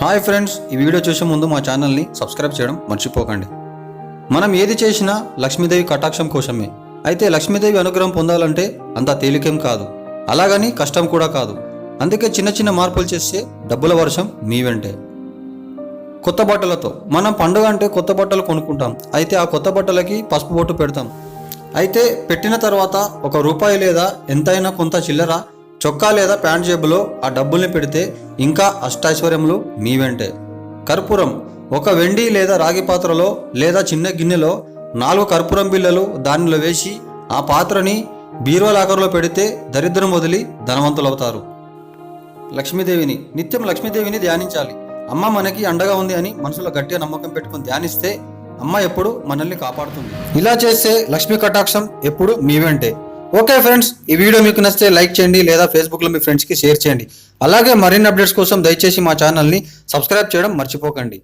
Hi friends ఈ video చూసే ముందు మా ఛానల్ని సబ్స్క్రైబ్ చేయడం మర్చిపోకండి. మనం ఏది చేసినా లక్ష్మీదేవి కటాక్షం కోసమే. అయితే లక్ష్మీదేవి అనుగ్రహం పొందాలంటే అంత తేలికేం కాదు. అలాగని కష్టం కూడా కాదు. అందుకే చిన్న చిన్న మార్పులు చేస్తే డబ్బుల వర్షం మీ వెంటే. కొత్త బట్టలతో. మనం పండుగ అంటే కొత్త బట్టలు కొనుక్కుంటాం. అయితే ఆ కొత్త బట్టలకి పసుపు బొట్టు పెడతాం. అయితే పెట్టిన తర్వాత ఒక రూపాయి లేదా ఎంతైనా కొంత చిల్లర చొక్కా లేదా ప్యాంట్ జేబులో ఆ డబ్బుల్ని పెడితే ఇంకా అష్టైశ్వర్యములు మీ వెంటే. కర్పూరం ఒక వెండి లేదా రాగి పాత్రలో లేదా చిన్న గిన్నెలో నాలుగు కర్పూరం బిళ్ళలు దానిలో వేసి ఆ పాత్రని బీరువా లాకర్లో పెడితే దరిద్రం వదిలి ధనవంతులవుతారు. లక్ష్మీదేవిని నిత్యం లక్ష్మీదేవిని ధ్యానించాలి. అమ్మ మనకి అండగా ఉంది అని మనసులో గట్టిగా నమ్మకం పెట్టుకుని ధ్యానిస్తే అమ్మ ఎప్పుడు మనల్ని కాపాడుతుంది. ఇలా చేస్తే లక్ష్మీ కటాక్షం ఎప్పుడు మీ వెంటే. ఓకే ఫ్రెండ్స్ ఈ వీడియో మీకు నచ్చితే లైక్ చేయండి లేదా ఫేస్బుక్లో మీ ఫ్రెండ్స్కి షేర్ చేయండి. అలాగే మరిన్ని అప్డేట్స్ కోసం దయచేసి మా ఛానల్ని సబ్స్క్రైబ్ చేయడం మర్చిపోకండి.